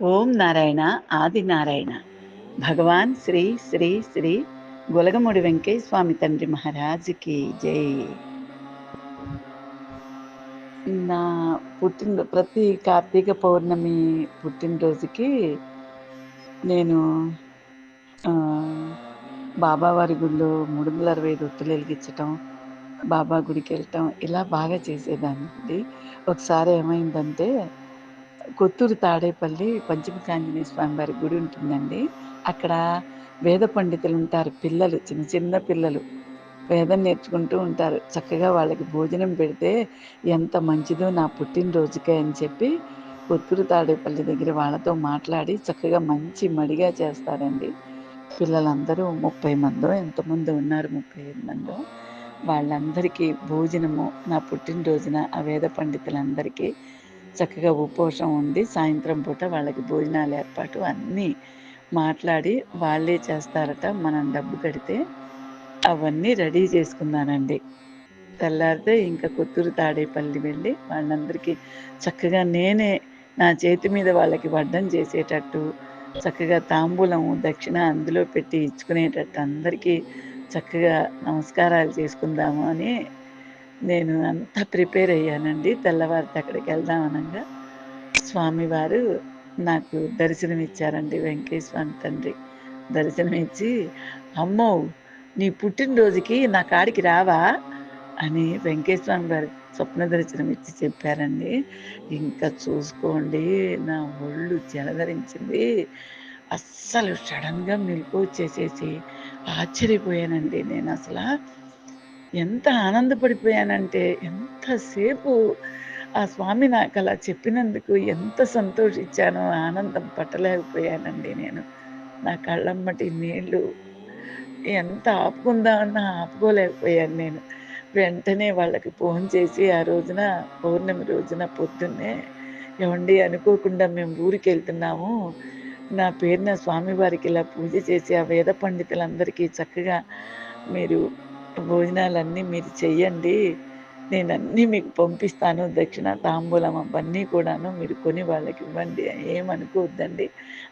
ఓం నారాయణ ఆది నారాయణ. భగవాన్ శ్రీ శ్రీ శ్రీ గులగముడి వెంకయ్య స్వామి తండ్రి మహారాజుకి జై. నా పుట్టిన ప్రతి కార్తీక పౌర్ణమి పుట్టినరోజుకి నేను బాబావారి గుడిలో మూడు వందల అరవై ఐదు ఒత్తులు వెలిగించటం బాబా గుడికి వెళ్ళటం ఇలా బాగా చేసేదాన్ని. ఒకసారి ఏమైందంటే కొత్తూరు తాడేపల్లి పంచముఖాంజనేయ స్వామి వారి గుడి ఉంటుందండి. అక్కడ వేద పండితులు ఉంటారు పిల్లలు చిన్న చిన్న పిల్లలు. వేదం నేర్చుకుంటూ ఉంటారు. చక్కగా వాళ్ళకి భోజనం పెడితే ఎంత మంచిదో నా పుట్టినరోజుకే అని చెప్పి కొత్తూరు తాడేపల్లి దగ్గర వాళ్ళతో మాట్లాడి చక్కగా మంచి మడిగా చేస్తారండి. పిల్లలందరూ ముప్పై మందో ఎంతమంది ఉన్నారు ముప్పై ఐదు మందో. వాళ్ళందరికీ భోజనము నా పుట్టినరోజున ఆ వేద పండితులందరికీ చక్కగా ఉపవాసం ఉండి సాయంత్రం పూట వాళ్ళకి భోజనాలు ఏర్పాటు అన్నీ మాట్లాడి వాళ్ళే చేస్తారట మనం డబ్బు కడితే. అవన్నీ రెడీ చేసుకున్నానండి. తెల్లారితే ఇంకా కొత్తూరు తాడేపల్లి వెళ్ళి వాళ్ళందరికీ చక్కగా నేనే నా చేతి మీద వాళ్ళకి వడ్డం చేసేటట్టు చక్కగా తాంబూలము దక్షిణ అందులో పెట్టి ఇచ్చుకునేటట్టు అందరికీ చక్కగా నమస్కారాలు చేసుకుందాము అని నేను అంతా ప్రిపేర్ అయ్యానండి. తెల్లవారితే అక్కడికి వెళ్దాం అనగా. స్వామివారు నాకు దర్శనం ఇచ్చారండి వెంకటేశ్వర స్వామి తండ్రి. దర్శనం ఇచ్చి అమ్మో నీ పుట్టినరోజుకి నా కాడికి రావా? అని వెంకటేశ్వర స్వామి గారు స్వప్న దర్శనం ఇచ్చి చెప్పారండి. ఇంకా చూసుకోండి నా ఒళ్ళు జలధరించింది. అస్సలు సడన్గా మెలకు వచ్చేసేసి ఆశ్చర్యపోయానండి నేను అసలు. ఎంత ఆనందపడిపోయానంటే ఎంతసేపు ఆ స్వామి నాకు అలా చెప్పినందుకు ఎంత సంతోషించానో ఆనందం పట్టలేకపోయానండి నేను. నా కళ్ళమ్మటి నీళ్ళు ఎంత ఆపుకుందామన్నా ఆపుకోలేకపోయాను నేను. వెంటనే వాళ్ళకి ఫోన్ చేసి ఆ రోజున పౌర్ణమి రోజున పొద్దున్నే ఏమండి అనుకోకుండా మేము ఊరికి వెళ్తున్నాము నా పేరున స్వామివారికి ఇలా పూజ చేసి ఆ వేద పండితులందరికీ చక్కగా మీరు భోజనాలన్నీ మీరు చెయ్యండి. నేను అన్నీ మీకు పంపిస్తాను. దక్షిణ తాంబూలం అవన్నీ కూడాను మీరు కొని వాళ్ళకి ఇవ్వండి. ఏమనుకోవద్దండి.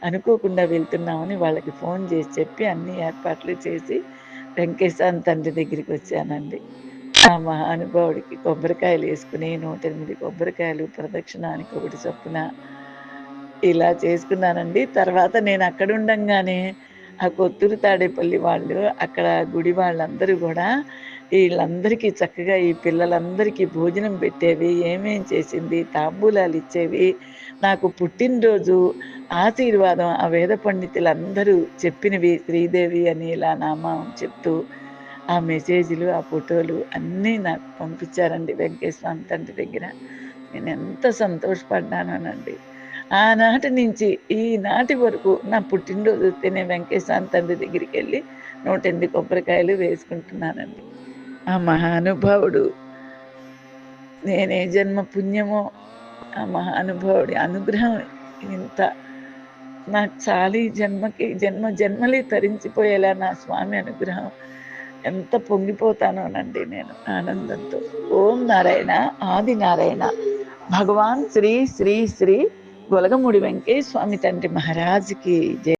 అనుకోకుండా వెళ్తున్నామని వాళ్ళకి ఫోన్ చేసి చెప్పి అన్ని ఏర్పాట్లు చేసి వెంకటేశ్వర తండ్రి దగ్గరికి వచ్చానండి. ఆ మహానుభావుడికి కొబ్బరికాయలు వేసుకుని నూట ఎనిమిది కొబ్బరికాయలు ప్రదక్షిణానికి ఒకటి చొప్పున ఇలా చేసుకున్నానండి. తర్వాత నేను అక్కడ ఉండంగానే ఆ కొత్తూరు తాడేపల్లి వాళ్ళు అక్కడ గుడి వాళ్ళందరూ కూడా వీళ్ళందరికీ చక్కగా ఈ పిల్లలందరికీ భోజనం పెట్టేవి ఏమేం చేసింది తాంబూలాలు ఇచ్చేవి. నాకు పుట్టినరోజు ఆశీర్వాదం ఆ వేద పండితులందరూ చెప్పినవి శ్రీదేవి అని ఇలా నామం చెప్తూ ఆ మెసేజ్లు ఆ ఫోటోలు అన్నీ నాకు పంపించారండి వెంకటేశ్వర తండ్రి దగ్గర. నేను ఎంత సంతోషపడ్డానండి ఆనాటి నుంచి ఈనాటి వరకు నా పుట్టినరోజు వస్తేనే వెంకటేశ్వర తండ్రి దగ్గరికి వెళ్ళి నూట ఎనిమిది కొబ్బరికాయలు వేసుకుంటున్నానండి. ఆ మహానుభావుడు నేనే జన్మ పుణ్యమో ఆ మహానుభావుడి అనుగ్రహం ఇంత నాకు చాలి జన్మకి జన్మ జన్మలే తరించిపోయేలా నా స్వామి అనుగ్రహం ఎంత పొంగిపోతానోనండి నేను ఆనందంతో. ఓం నారాయణ ఆది నారాయణ. భగవాన్ శ్రీ శ్రీ శ్రీ గొలగముడి వెంకయ్య స్వామి తండ్రి మహారాజుకి జయ